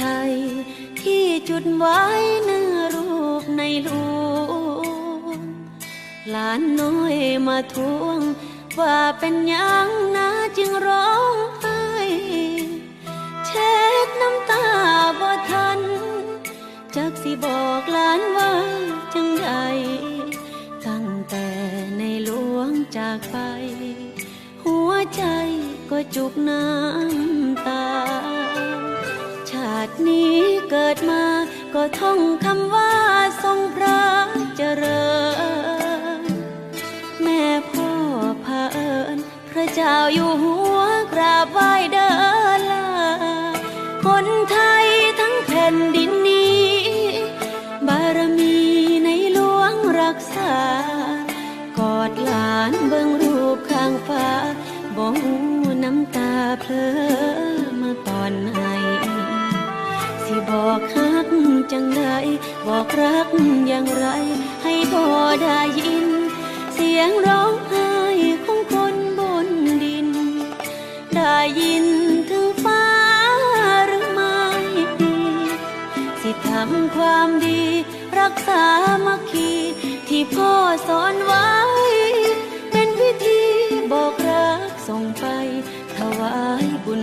ชัย ที่จุดไว้เนื้อรูปในหลวงหลานน้อยมาทวง ว่าเป็นยังนะจึงร้องไห้เช็ดน้ำตาบ่ทัน จักสิบอกหลานว่าจังใดตั้งแต่ในหลวงจากไป หัวใจก็จุกน้ำตา ตินี้เกิดมาก็ท่องคำว่าทรงพระเจริญ แม่พ่อพาเอิญพระเจ้าอยู่หัวกราบไหว้เดินลาคนไทยทั้งแผ่นดินนี้ บารมีในหลวงรักษากอดหลานเบิ่งรูปข้างฟ้าบ่หูน้ำตาเพลอมาตอนไหน จังใดบอกรักอย่างไร ให้พ่อได้ยิน เสียงร้องไห้ของคนบนดิน ได้ยินถึงฟ้าหรือไม่สิทำความดี รักษามัคคีที่พ่อสอนไว้ เป็นวิธีบอกรักส่งไปถวายบุญ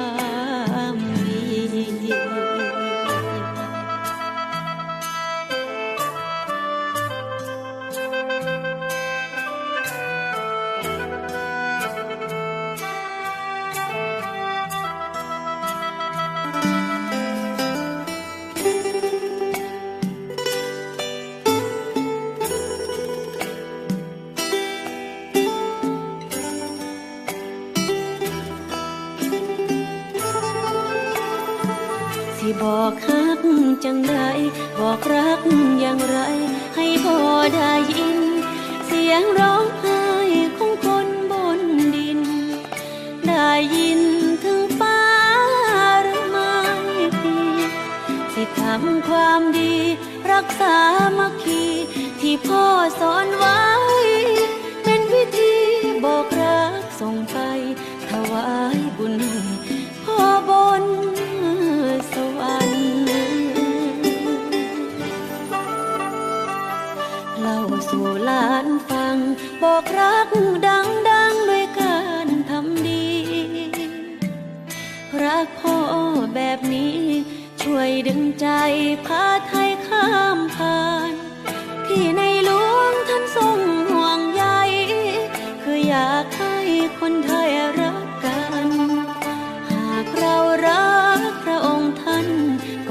บอกฮักจังใดบอกรักอย่างไร ให้พ่อได้ยิน เสียงร้องไห้ของคนบนดิน ได้ยินถึงฟ้าหรือไม่สิทำความดี รักษามัคคีที่พ่อสอนไว้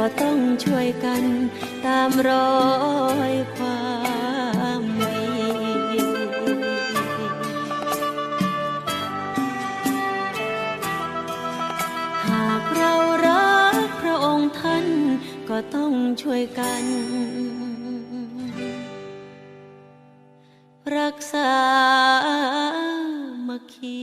ก็ต้องช่วยกันตามรอยความดีหากเรารักพระองค์ท่านก็ต้องช่วยกัน รักษามัคคี